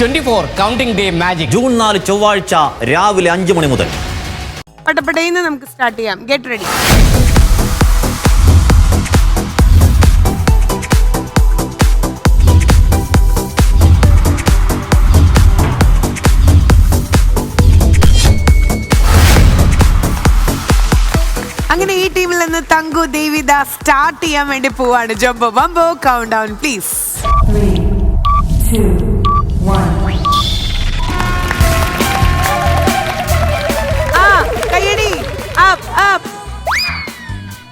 Twenty four counting day magic. June നാല് ചൊവ്വാഴ്ച രാവിലെ അഞ്ചു മണി മുതൽ. പട്ടപ്പടയിന്ന് നമുക്ക് സ്റ്റാർട്ട് ചെയ്യാം. ഗെറ്റ് റെഡി അങ്ങനെ ഈ ടീമിൽ നിന്ന് തങ്കു ദേവിദ സ്റ്റാർട്ട് ചെയ്യാൻ വേണ്ടി പോവാണ്. Jumbo bumbo count down please ആ കയ്യടി. Up up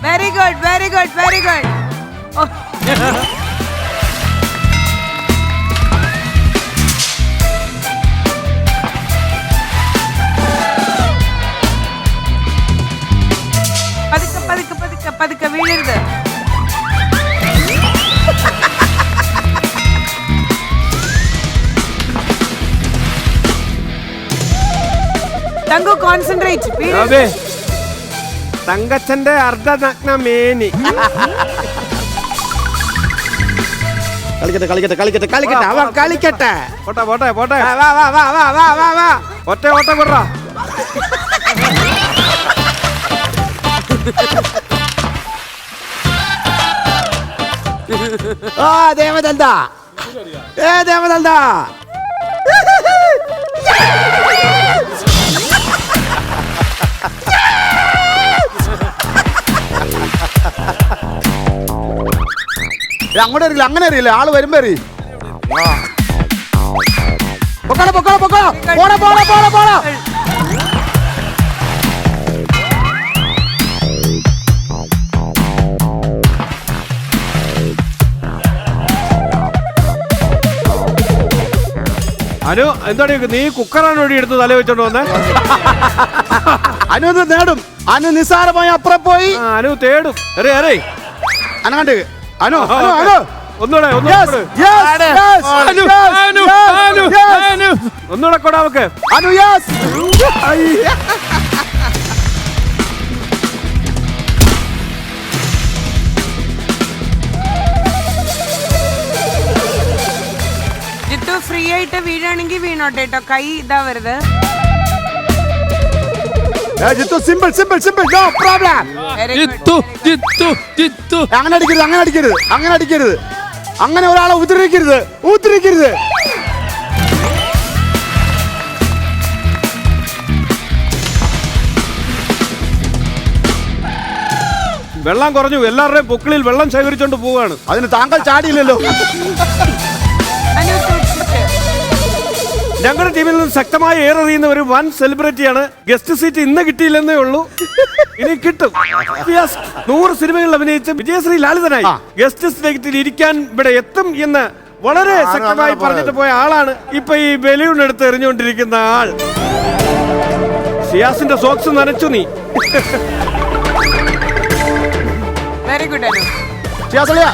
very good very good very good പതുക്കെ പതുക്കെ പതുക്കെ പതുക്കെ തങ്കു കോൺസെൻട്രേറ്റ് തങ്കച്ചന്റെ അർദ്ധനഗ്ന മേനി. കളിക്കട്ടെ കളിക്കട്ടെ കളിക്കട്ടെ കളിക്കട്ടെ. അവൻ കളിക്കട്ടെ. പോട്ടെ പോട്ടെ പോട്ടെ. വാ വാ വാ വാ വാ വാ വാ. ഒറ്റ ഓട്ടം വിടറ ആ ദേവദന്ത. ഏ ദേവദന്ത. അങ്ങോട്ട് അറിയില്ല അങ്ങനെ അറിയില്ല ആൾ വരുമ്പോ അറിയും പൊക്കോളെ പൊക്കോളെ പൊക്കോളെ. അനു എന്താണ് നീ കുക്കറാണ് വഴി എടുത്ത് തല വെച്ചോണ്ട് വന്നേ? അനു ഇത് നേടും. അനു നിസ്സാരമായി അപ്പുറം പോയി. ആ, അനു തേടും. അറേ അറേ അനങ്ങാണ്ട്. അനു അനു അനു. ഒന്നുകൂടെ ഒന്നുകൂടെ കൊടാ നമുക്ക് അനു യെസ് ജിത്തു ഫ്രീ ആയിട്ട് വീഴാണെങ്കിൽ വീണോട്ടെ കേട്ടോ കൈ ഇതാ വരുത് Jithu simple simple simple. No problem Jithu Jithu Jithu. അങ്ങനെ അടിക്കരുത് അങ്ങനെ അടിക്കരുത് അങ്ങനെ അടിക്കരുത്. അങ്ങനെ ഒരാളെ ഉദ്രവിക്കരുത് ഉദ്രവിക്കരുത് വെള്ളം കുറഞ്ഞു എല്ലാവരുടെയും പൊക്കിളിൽ വെള്ളം ശേഖരിച്ചോണ്ട് പോവാണ്. അതിന് താങ്കൾ ചാടിയില്ലല്ലോ. ഞങ്ങളുടെ ടീമിൽ നിന്ന് ശക്തമായി ഏറെറിയുന്ന ഒരു വൻ സെലിബ്രിറ്റിയാണ്. ഗസ്റ്റ് സീറ്റ് ഇന്ന് കിട്ടിയില്ലെന്നേ ഉള്ളൂ. ഇനി കിട്ടും. നൂറ് സിനിമകളിൽ അഭിനയിച്ച വിജയശ്രീ ലാളിതനായി ഗസ്റ്റ് സീറ്റിൽ ഇരിക്കാൻ ഇവിടെ എത്തും എന്ന് വളരെ ശക്തമായി പറഞ്ഞിട്ട് പോയ ആളാണ് ഇപ്പൊ ഈ ബലൂൺ എടുത്ത് എറിഞ്ഞുകൊണ്ടിരിക്കുന്ന ആൾ. ഷിയാസിന്റെ സോക്സ് നനച്ചു നീ. Very good Shiyas ഷിയാസളിയ